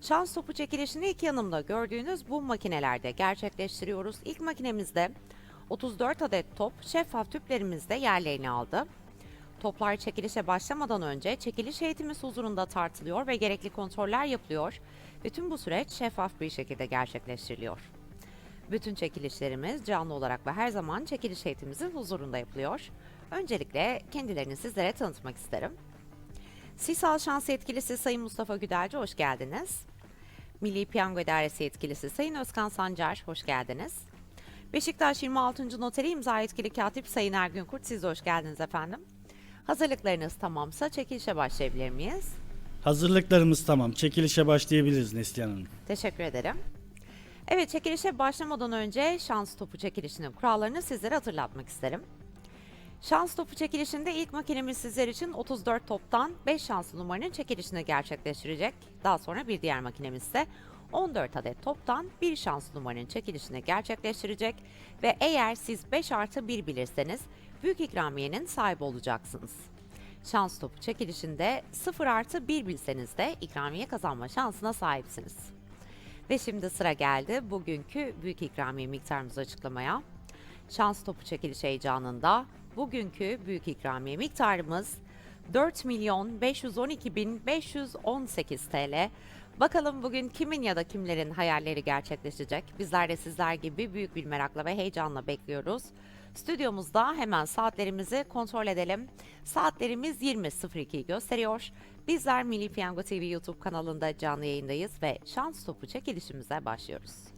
Şans topu çekilişini iki yanımda gördüğünüz bu makinelerde gerçekleştiriyoruz. İlk makinemizde 34 adet top şeffaf tüplerimizde yerlerini aldı. Toplar çekilişe başlamadan önce çekiliş heyetimiz huzurunda tartılıyor ve gerekli kontroller yapılıyor ve tüm bu süreç şeffaf bir şekilde gerçekleştiriliyor. Bütün çekilişlerimiz canlı olarak ve her zaman çekiliş heyetimizin huzurunda yapılıyor. Öncelikle kendilerini sizlere tanıtmak isterim. Sisal Şans Yetkilisi Sayın Mustafa Güdelci hoş geldiniz. Milli Piyango İdaresi Yetkilisi Sayın Özkan Sancar hoş geldiniz. Beşiktaş 26. Noteri imza yetkili katip Sayın Ergün Kurt siz de hoş geldiniz efendim. Hazırlıklarınız tamamsa çekilişe başlayabilir miyiz? Hazırlıklarımız tamam. Çekilişe başlayabiliriz Neslihan Hanım. Teşekkür ederim. Evet çekilişe başlamadan önce şans topu çekilişinin kurallarını sizlere hatırlatmak isterim. Şans topu çekilişinde ilk makinemiz sizler için 34 toptan 5 şanslı numaranın çekilişini gerçekleştirecek. Daha sonra bir diğer makinemiz ise 14 adet toptan bir şanslı numaranın çekilişini gerçekleştirecek ve eğer siz 5 artı 1 bilirseniz büyük ikramiyenin sahibi olacaksınız. Şans topu çekilişinde 0 artı 1 bilseniz de ikramiye kazanma şansına sahipsiniz. Ve şimdi sıra geldi bugünkü büyük ikramiye miktarımızı açıklamaya. Şans topu çekiliş heyecanında bugünkü büyük ikramiye miktarımız 4 milyon 512 bin 518 TL. Bakalım bugün kimin ya da kimlerin hayalleri gerçekleşecek? Bizler de sizler gibi büyük bir merakla ve heyecanla bekliyoruz. Stüdyomuzda hemen saatlerimizi kontrol edelim. Saatlerimiz 20.02'yi gösteriyor. Bizler Milli Piyango TV YouTube kanalında canlı yayındayız ve şans topu çekilişimize başlıyoruz.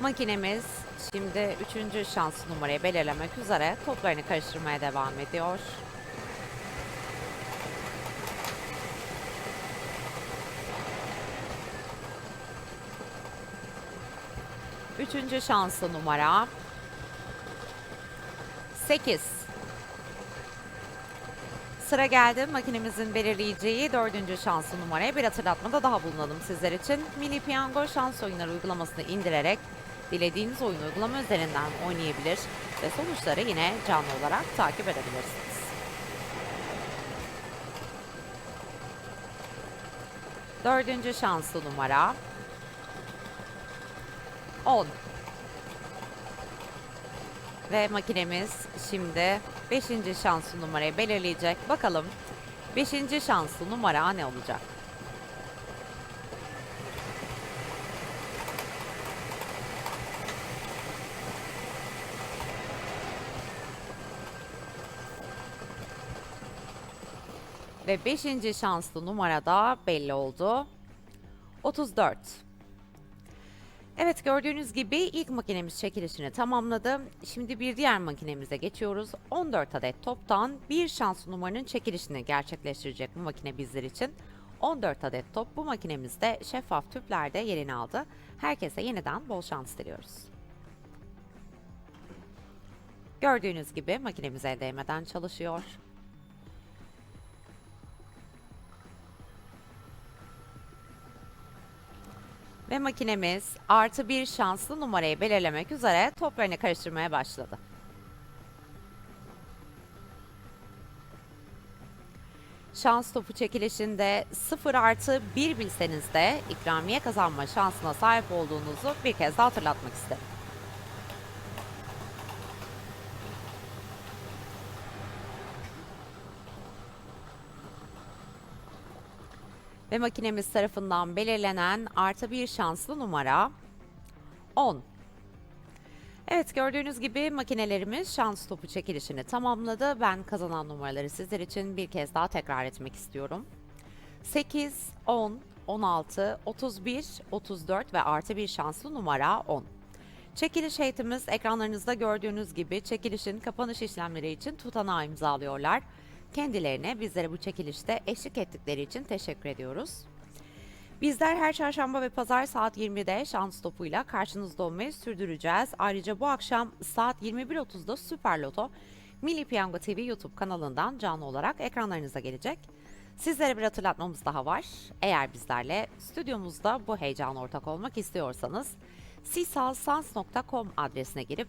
Makinemiz şimdi üçüncü şans numarayı belirlemek üzere toplarını karıştırmaya devam ediyor. Üçüncü şanslı numara 8. Sıra geldi makinemizin belirleyeceği dördüncü şanslı numaraya bir hatırlatmada daha bulunalım sizler için. Mini Piyango şans oyunları uygulamasını indirerek dilediğiniz oyun uygulama üzerinden oynayabilir ve sonuçları yine canlı olarak takip edebilirsiniz. Dördüncü şanslı numara 10. Ve makinemiz şimdi 5. şanslı numarayı belirleyecek. Bakalım Beşinci şanslı numara ne olacak? Ve beşinci şanslı numara da belli oldu. 34. Evet gördüğünüz gibi ilk makinemiz çekilişini tamamladı. Şimdi bir diğer makinemize geçiyoruz. 14 adet toptan bir şanslı numaranın çekilişini gerçekleştirecek bu makine bizler için. 14 adet top bu makinemizde şeffaf tüplerde yerini aldı. Herkese yeniden bol şans diliyoruz. Gördüğünüz gibi makinemiz el değmeden çalışıyor. Ve makinemiz artı bir şanslı numarayı belirlemek üzere toplarını karıştırmaya başladı. Şans topu çekilişinde 0 artı 1 bilseniz de ikramiye kazanma şansına sahip olduğunuzu bir kez daha hatırlatmak isterim. Ve makinemiz tarafından belirlenen artı bir şanslı numara 10. Evet gördüğünüz gibi makinelerimiz şans topu çekilişini tamamladı. Ben kazanan numaraları sizler için bir kez daha tekrar etmek istiyorum. 8, 10, 16, 31, 34 ve artı bir şanslı numara 10. Çekiliş heyetimiz ekranlarınızda gördüğünüz gibi çekilişin kapanış işlemleri için tutanağı imzalıyorlar. Kendilerine bizlere bu çekilişte eşlik ettikleri için teşekkür ediyoruz. Bizler her çarşamba ve pazar saat 20'de şans topuyla karşınızda olmayı sürdüreceğiz. Ayrıca bu akşam saat 21.30'da Süper Loto Milli Piyango TV YouTube kanalından canlı olarak ekranlarınıza gelecek. Sizlere bir hatırlatmamız daha var. Eğer bizlerle stüdyomuzda bu heyecana ortak olmak istiyorsanız sisalsans.com adresine girip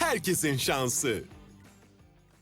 herkesin şansı.